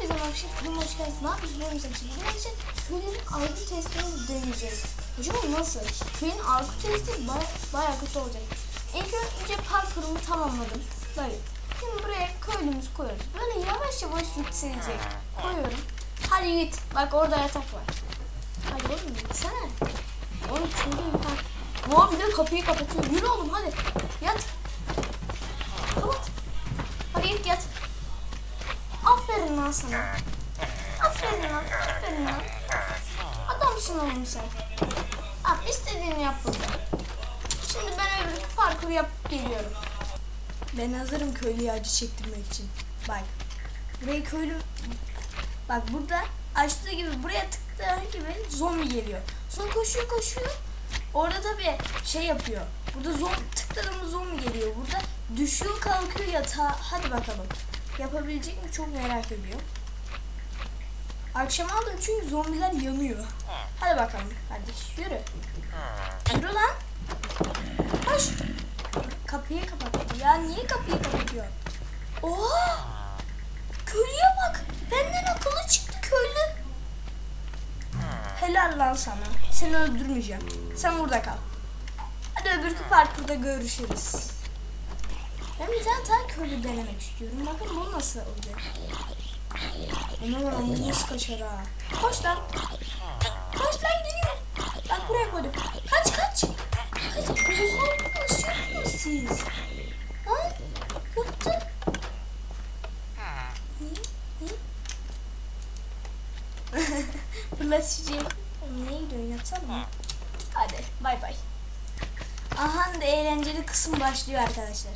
Hepinize şey kanalıma hoş geldiniz. Ne yapıyorsunuz benim için? Bugün için köylerin algı testini deneyeceğiz. Hocam nasıl? Köyün algı testi baya, bayağı kötü olacak. İlk önce parkurumu tamamladım. Böyle. Şimdi buraya köylümüz koyuyoruz. Böyle yavaş yavaş yükselecek. Koyuyorum. Hadi git. Bak orada yatak var. Hadi oğlum gitsene. Oğlum çünkü yukarı. Oğlum bir de kapıyı kapatıyor. Yürü oğlum hadi. Yat. Aferin lan sana. Aferin lan. Aferin lan. Adamsın oğlum sen. Yap istediğini yap burada. Şimdi ben öbür parkur yapıp geliyorum. Ben hazırım köylüye acı çektirmek için. Bak. Burayı köylü... Bak burada açtığı gibi buraya tıkladığı gibi zombi geliyor. Sonra koşuyor koşuyor. Orada tabii şey yapıyor. Burada zombi tıkladığımız zombi geliyor. Burada düşüyor kalkıyor yatağa. Hadi bakalım. Yapabilecek mi çok merak ediyorum. Akşam aldım çünkü zombiler yanıyor. Hadi bakalım kardeş yürü. Yürü lan. Koş. Kapıyı kapattı. Ya niye kapıyı kapatıyor? Oha! Köylüye bak. Benden akıllı çıktı köylü. Helal lan sana. Seni öldürmeyeceğim. Sen burada kal. Hadi öbürkü parkurda görüşürüz. Ben bir tane daha köylü denemek istiyorum. Bakın bu nasıl olacak. Var ama nasıl kaçar ha. Koş lan. Koş lan geliyor. Bak buraya koydum. Kaç kaç. Kaç. Nasıl yapıyorsunuz siz? Lan yaptı. Fırlatıcı. Neye gidiyorsun yatsana mı? Hadi bay bay. Aha da eğlenceli kısım başlıyor arkadaşlar.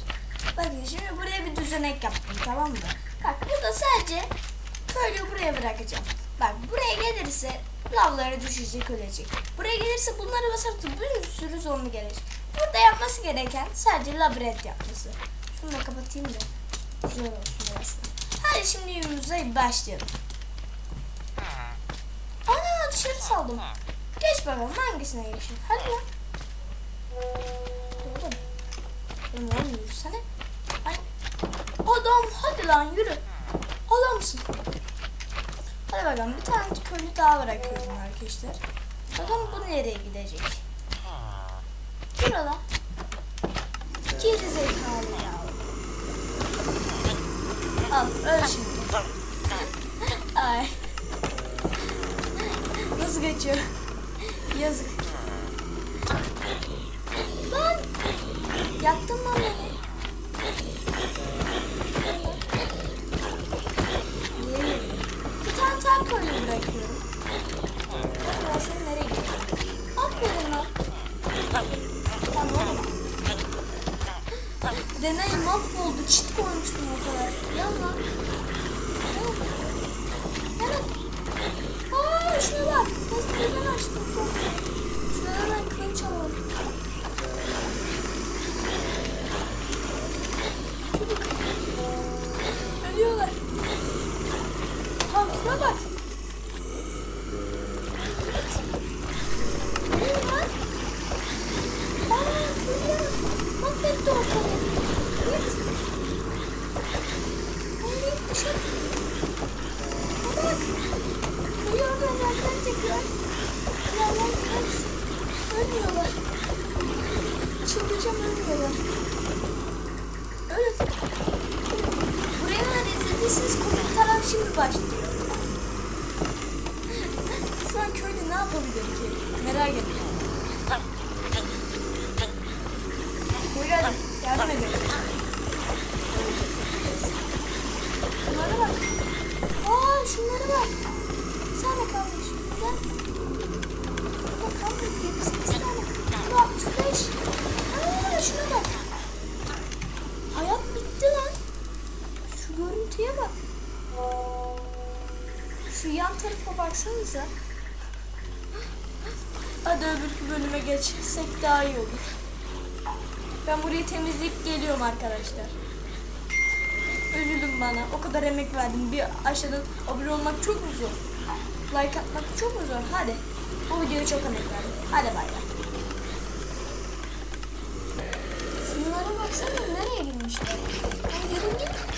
Bakın şimdi buraya bir düzenek yaptım tamam mı? Bak burada sadece köylüyü buraya bırakacağım. Bak buraya gelirse lavlara düşecek ölecek. Buraya gelirse bunları basarsa bir sürü zombi gelecek. Burada yapması gereken sadece labirent yapması. Şunu da kapatayım da güzel olsun burası. Hadi şimdi yolumuza başlayalım. Ana dışarı saldım. Geç bakalım hangisine geçeyim. Hadi lan. Oğlum oğlum yürüsene. Adam hadi lan yürü. Adamsın. Hadi bakalım bir tane köylü daha bırakıyorum arkadaşlar. Bakalım bu nereye gidecek. Lan. Geri zekalı ya. Al öl şimdi. Ay. Nasıl geçiyor? Yazık. Lan! Yaktın lan beni. Bırakıyorum. Acaba sen nereye gidiyorsun? Aferin lan. Oğlum. Deney mahvoldu. Çit koymuştum o kadar. Yan. Evet. Aa şuna bak. Testereden açtım. Şuna hemen kılıç alalım. Çocuk. Ölüyorlar. Ha şuna bak. Ölüyor lan. Aa ölüyor. Mahvetti ortalığı. Git. Onu git dışarı. Bak. Ölüyorlar zaten tekrar. Ya lan kahretsin. Ölmüyorlar. Ölün. Buraya izlediyseniz komik taraf şimdi başlıyor. Şu an köylü ne yapabilir ki? Merak ediyorum. Buyur hadi yardım edin. Şunlara bak. Aa şunlara bak. Bir tane kalmış. Gel. Burada kalmış. Baksanıza. Hadi öbürkü bölüme geçsek daha iyi olur. Ben burayı temizleyip geliyorum arkadaşlar. Üzüldüm bana. O kadar emek verdim. Bir aşağıdan abone olmak çok mu zor? Like atmak çok mu zor? Hadi. Bu videoya çok emek verdim. Hadi bay bay. Şunlara baksana nereye girmişler? Ay yürü git.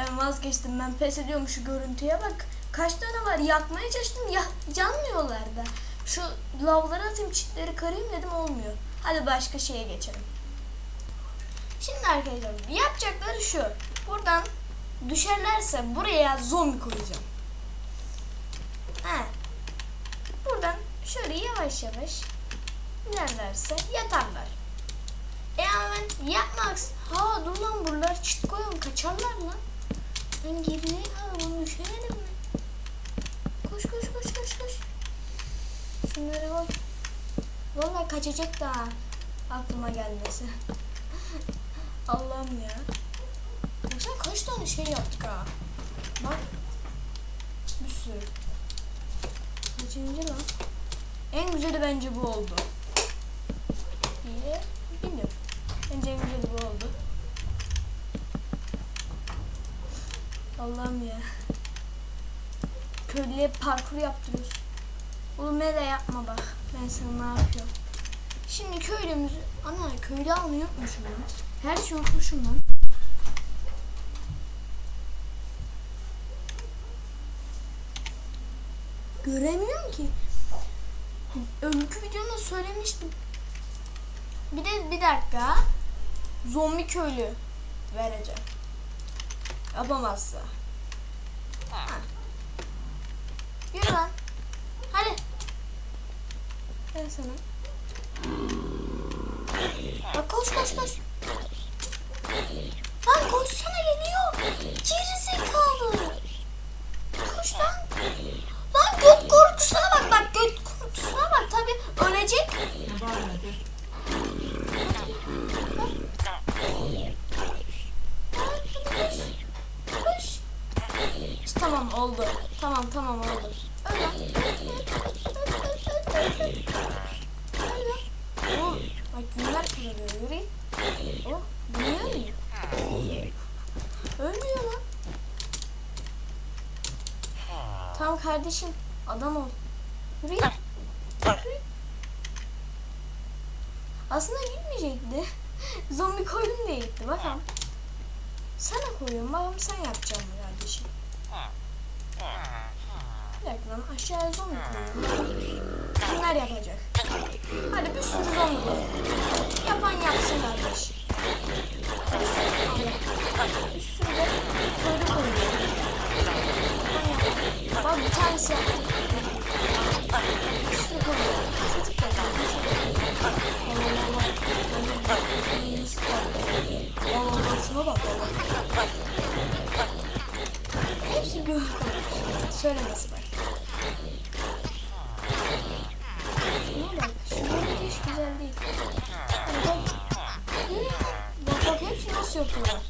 Ben vazgeçtim. Ben pes ediyorum şu görüntüye bak. Kaç tane var? Yakmaya çalıştım. Ya, yanmıyorlar da. Şu lavları atayım çitleri karayım dedim olmuyor. Hadi başka şeye geçelim. Şimdi arkadaşlar yapacakları şu. Buradan düşerlerse buraya zombi koyacağım. He. Buradan şöyle yavaş yavaş ilerlerse yatarlar. E ama ben yapmak... Ha dur lan buralar çit koyalım kaçarlar lan. Ben geriye kalalım düşemedim mi? Koş koş koş koş koş. Şunları koy. Vallahi kaçacak da aklıma gelmesi. Allah'ım ya. Baksana kaç tane şey yaptık ha. Bak. Bir sürü. Kaçıncı lan? En güzeli bence bu oldu. Diye bilmiyorum. Bence en güzeli bu oldu. Allah'ım ya. Köylüye parkur yaptırıyorsun. Oğlum hele yapma bak. Ben sana ne yapıyorum. Şimdi köylümüzü... Ana köylü almayı unutmuşum lan. Her şeyi unutmuşum lan. Göremiyorum ki. Öbürkü videomda söylemiştim. Bir de bir dakika. Zombi köylü vereceğim. Yapamazsa. Ha. Yürü lan. Hadi. Ben sana. Bak koş koş koş. Lan koşsana geliyor. Geri zekalı. Koş lan. Lan göt korkusuna bak bak göt korkusuna bak tabi ölecek. Koş. Koş. Tamam oldu. Tamam tamam oldu. Oh, bak günler kırılıyor. Yürü. Oh, dünya mı? Ölmüyor lan. Tamam kardeşim. Adam ol. Yürü. Yürü. Aslında gitmeyecekti. Zombi koydum diye gitti. Bakalım. Sana koyuyorum. Bakalım sen yapacaksın kardeşim? Bir dakika lan aşağıya zombi koyuyorum. Kimler yapacak? Hadi bir sürü zombi koyuyorum. Yapan yapsın kardeş. Bir sürü, de köylü koyuyorum. Bak bir tanesi yaptı. Bir sürü koyuyorum. Çocuk da şuna bak. Hepsi gör. Söylemesi var. Şuna bak. Şunlar hiç güzel değil. Bak. Bak bak hepsi nasıl yapıyorlar.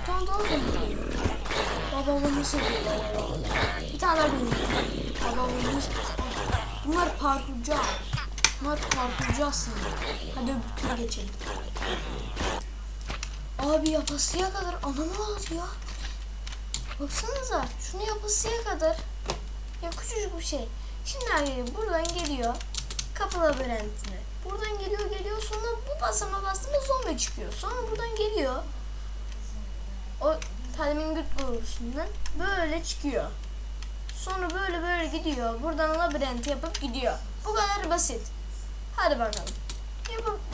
Bir tane daha dönüyor. Baba baba nasıl yapıyorlar? Bir tane daha dönüyor. Baba baba nasıl Bunlar parkurcu. Bunlar parkurcu aslında. Hadi öbürküne geçelim. Abi yapasıya kadar anamı aldı ya. Baksanıza şunu yapasıya kadar. Ya küçücük bir şey. Şimdi abi buradan geliyor. Kapı labirentine. Buradan geliyor geliyor sonra bu basama bastığında zombi çıkıyor. Sonra buradan geliyor. O Talimingit borusundan böyle çıkıyor. Sonra böyle böyle gidiyor. Buradan labirent yapıp gidiyor. Bu kadar basit. Hadi bakalım.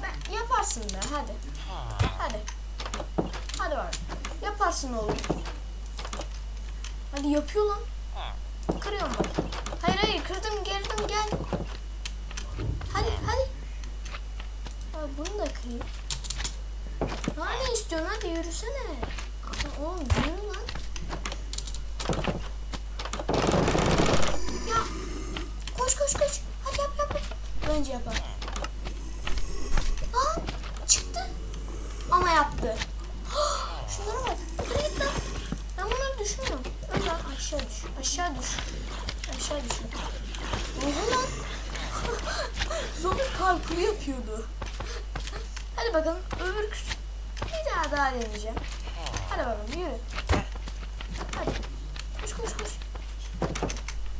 Ben- yaparsın be hadi. Hadi. Hadi bak. Yaparsın oğlum. Hadi yapıyor lan. Kırıyorum bak. Hayır hayır kırdım gerdim gel. Hadi hadi. Abi bunu da kırayım. Ha ne istiyorsun hadi yürüsene. Aa, Oğlum yürü lan. Ya. Koş koş koş. Hadi yap yap. yap. Bence yapar. Aa çıktı. Ama yaptı. Şunlara bak. Yürü git lan. Ben bunları düşünmüyorum. Öyle lan aşağı düş. Aşağı düş. Aşağı düş. Ne lan? Zombi yapıyordu. Hadi bakalım öbür küs. Bir daha daha deneyeceğim. Hadi bakalım yürü. Hadi. Koş koş koş.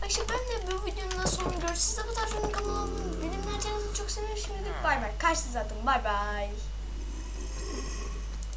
Bak ben de bu videonun da sonunu görürsünüz. Siz de bu tarz yorum kanalıma benim çok seviyorum. Şimdi bay bay. Kaçtı zaten. Bay bay.